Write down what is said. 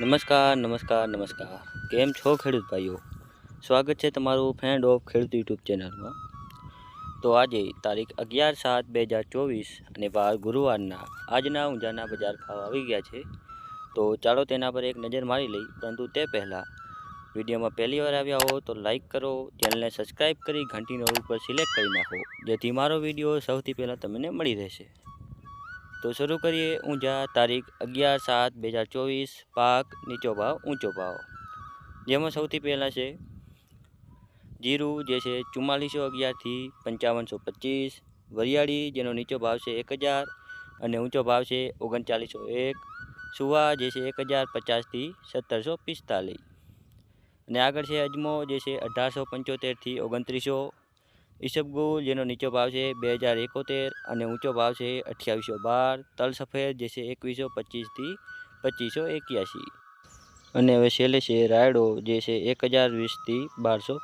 નમસ્કાર નમસ્કાર નમસ્કાર. કેમ છો ખેડૂત ભાઈઓ? સ્વાગત છે તમારું ફ્રેન્ડ ઓફ ખેડૂત યુટ્યુબ ચેનલમાં. તો આજે તારીખ અગિયાર સાત બે હજાર ચોવીસ અને વાર ગુરુવારના આજના ઊંઝાના બજાર ભાવ આવી ગયા છે. તો ચાલો તેના પર એક નજર મારી લઈ, પરંતુ તે પહેલાં વિડીયોમાં પહેલી વાર આવ્યા હો તો લાઇક કરો, ચેનલને સબસ્ક્રાઈબ કરી, ઘંટીનો ઉપર સિલેક્ટ કરી નાખો, જેથી મારો વીડિયો સૌથી પહેલાં તમને મળી રહેશે. તો શરૂ કરીએ ઊંઝા તારીખ અગિયાર સાત બે હજાર ચોવીસ, પાક નીચો ભાવ, ઊંચો ભાવ. જેમાં સૌથી પહેલાં છે જીરું, જે છે ચુમ્માલીસો અગિયારથી પંચાવનસો પચીસ. વરિયાળી, જેનો નીચો ભાવ છે એક હજાર અને ઊંચો ભાવ છે ઓગણચાલીસો એક. સુવા, જે છે એક હજાર પચાસથી સત્તરસો પિસ્તાલીસ. અને આગળ છે અજમો, જે છે અઢારસો પંચોતેરથી ઓગણત્રીસો. ઈસબગુલ જેનો નીચો ભાવ છે બે હજાર એકોતેર અને ઊંચો ભાવ છે અઠ્યાવીસો બાર. તલ સફેદ, જે છે એકવીસો પચીસથી પચીસો એક્યાસી. અને હવે છેલ્લે છે રાયડો, જે છે એક હજાર વીસથી બારસો